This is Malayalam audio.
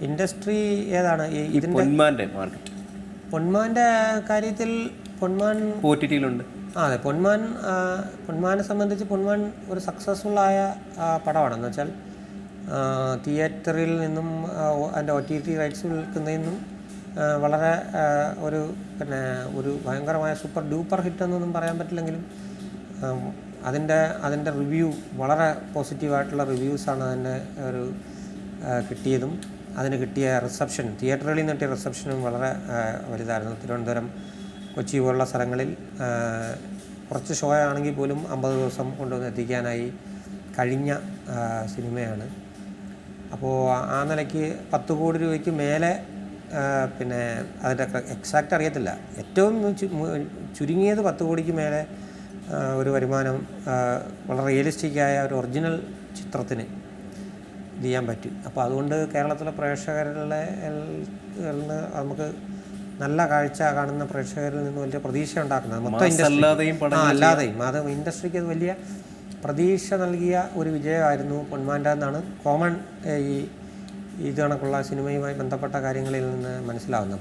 ഇൻഡസ്ട്രി ഏതാണ്? ഈ പൊന്മാന്റെ മാർക്കറ്റ്. പൊന്മാന്റെ കാര്യത്തിൽ പൊന്മാൻ പോറ്റിറ്റിയിലുണ്ട് അതെ. പൊന്മാൻ പൊന്മാനെ സംബന്ധിച്ച് പൊന്മാൻ ഒരു സക്സസ്ഫുൾ ആയ പടമാണ്. എന്ന് വെച്ചാൽ തിയേറ്ററിൽ നിന്നും അതിന്റെ ഒ ടി ടി റൈറ്റ്സ് വിൽക്കുന്നതിൽ നിന്നും വളരെ ഒരു പിന്നെ ഒരു ഭയങ്കരമായ സൂപ്പർ ഡൂപ്പർ ഹിറ്റ് എന്നൊന്നും പറയാൻ പറ്റില്ലെങ്കിലും അതിന്റെ അതിന്റെ റിവ്യൂ വളരെ പോസിറ്റീവായിട്ടുള്ള റിവ്യൂസാണ് അതിന്റെ ഒരു കിട്ടിയതും. അതിന് കിട്ടിയ റിസപ്ഷൻ തിയേറ്ററുകളിൽ നിന്ന് കിട്ടിയ റിസപ്ഷനും വളരെ വലുതായിരുന്നു. തിരുവനന്തപുരം കൊച്ചി പോലുള്ള സ്ഥലങ്ങളിൽ കുറച്ച് ഷോ ആണെങ്കിൽ പോലും അമ്പത് ദിവസം കൊണ്ടുവന്ന് എത്തിക്കാനായി കഴിഞ്ഞ സിനിമയാണ്. അപ്പോൾ ആ നിലയ്ക്ക് പത്ത് കോടി രൂപയ്ക്ക് മേലെ പിന്നെ അതിന്റെ എക്സാക്റ്റ് അറിയത്തില്ല. ഏറ്റവും ചുരുങ്ങിയത് പത്ത് കോടിക്ക് മേലെ ഒരു വരുമാനം വളരെ റിയലിസ്റ്റിക്കായ ഒരു ഒറിജിനൽ ചിത്രത്തിന് ഇത് ചെയ്യാൻ പറ്റും. അപ്പോൾ അതുകൊണ്ട് കേരളത്തിലെ പ്രേക്ഷകരിലെ നമുക്ക് നല്ല കാഴ്ച കാണുന്ന പ്രേക്ഷകരിൽ നിന്ന് വലിയ പ്രതീക്ഷ ഉണ്ടാക്കുന്നത്. മൊത്തം ഇൻഡസ്ട്രി അല്ലാതെയും അത് ഇൻഡസ്ട്രിക്ക് അത് വലിയ പ്രതീക്ഷ നൽകിയ ഒരു വിജയമായിരുന്നു പൊന്മാന്റെ എന്നാണ് കോമൺ ഈ ഇത് കണക്കുള്ള സിനിമയുമായി ബന്ധപ്പെട്ട കാര്യങ്ങളിൽ നിന്ന് മനസ്സിലാവുന്നത്.